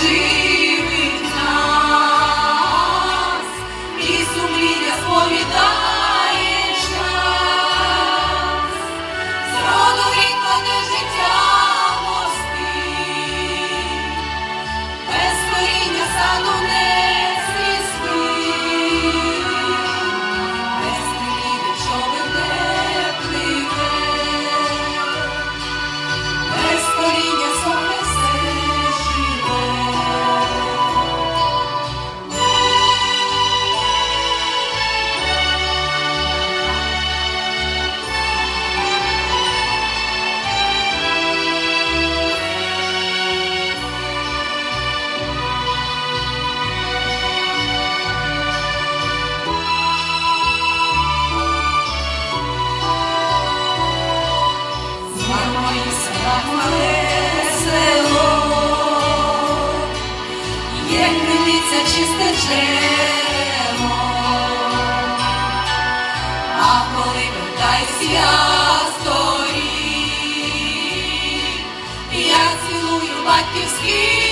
живить нас, і сумління сповідає зроду рік життя. як кривіться чисте джерело. а коли питайся сторін, я цілую батьківський.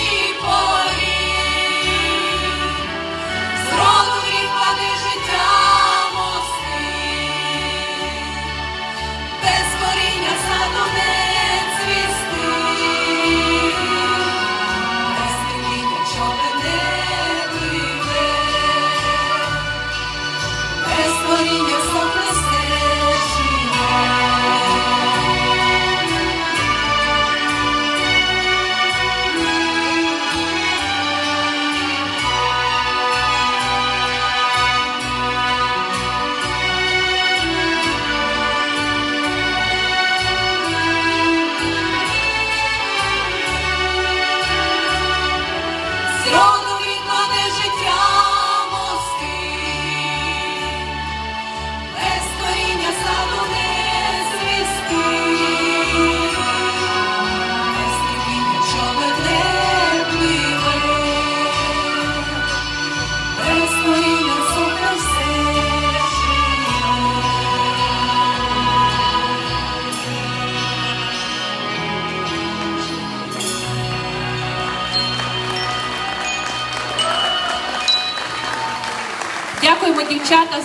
Дякуємо, дівчата.